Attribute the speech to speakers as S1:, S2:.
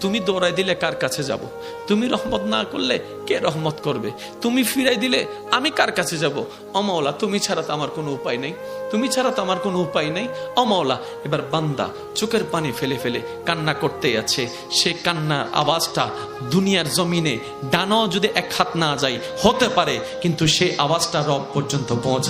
S1: তুমি দৌড়াই দিলে কার কাছে যাব? তুমি রহমত না করলে কে রহমত করবে? তুমি ফিরাই দিলে আমি কার কাছে যাব? অমাওলা তুমি ছাড়া তো আমার কোনো উপায় নেই। তুমি ছাড়া তো আমার কোনো উপায় নেই। অমাওলা এবার বান্দা চোখের পানি ফেলে ফেলে কান্না করতে আছে। সে কান্নার আওয়াজটা দুনিয়ার জমিনে ডানাও যদি এক হাত না যায়, হতে পারে, কিন্তু সে আওয়াজটা রব পর্যন্ত পৌঁছায়।